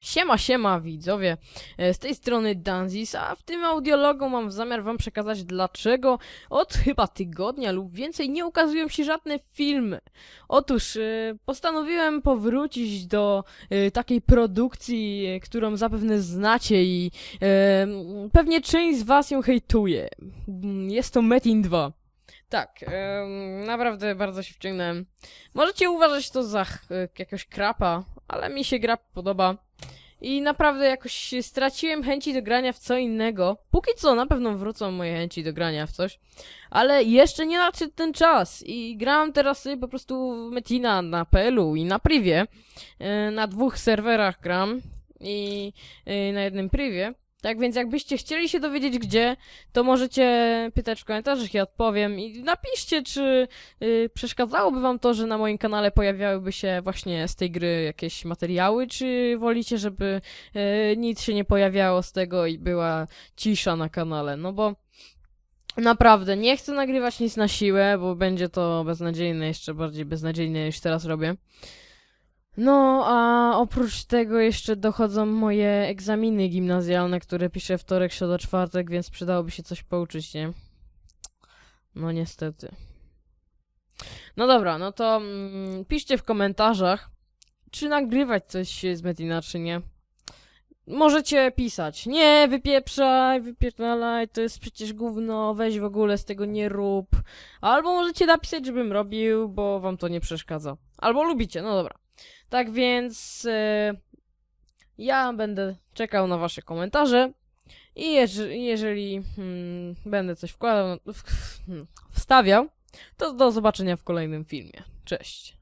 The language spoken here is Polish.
Siema, siema widzowie, E, z tej strony Danzis, a w tym audiologu mam zamiar wam przekazać dlaczego od chyba tygodnia lub więcej nie ukazują się żadne filmy. Otóż e, postanowiłem powrócić do e, takiej produkcji, którą zapewne znacie i pewnie część z was ją hejtuje. Jest to Metin 2. Tak, naprawdę bardzo się wciągnąłem. Możecie uważać to za jakiegoś krapa, ale mi się gra podoba. I naprawdę jakoś straciłem chęci do grania w co innego. Póki co na pewno wrócą moje chęci do grania w coś. Ale jeszcze nie nadszedł ten czas. I grałem teraz sobie po prostu w Metina na PL-u i na privie. Yy, Na dwóch serwerach gram. I yy, na jednym privie. Tak więc jakbyście chcieli się dowiedzieć gdzie, to możecie pytać w komentarzach i odpowiem. I napiszcie, czy yy, przeszkadzałoby wam to, że na moim kanale pojawiałyby się właśnie z tej gry jakieś materiały, czy wolicie, żeby yy, nic się nie pojawiało z tego i była cisza na kanale? No bo naprawdę nie chcę nagrywać nic na siłę, bo będzie to beznadziejne, jeszcze bardziej beznadziejne niż teraz robię. No, a oprócz tego jeszcze dochodzą moje egzaminy gimnazjalne, które piszę wtorek, środa, czwartek, więc przydałoby się coś pouczyć, nie? No niestety. No dobra, no to mm, piszcie w komentarzach, czy nagrywać coś z Metina, czy nie. Możecie pisać. Nie, wypieprzaj, wypierdalaj, to jest przecież gówno, weź w ogóle z tego nie rób. Albo możecie napisać, żebym robił, bo wam to nie przeszkadza. Albo lubicie, no dobra. Tak więc e, ja będę czekał na wasze komentarze i jeż- jeżeli hmm, będę coś wkładał, hmm, wstawiał, to do zobaczenia w kolejnym filmie. Cześć.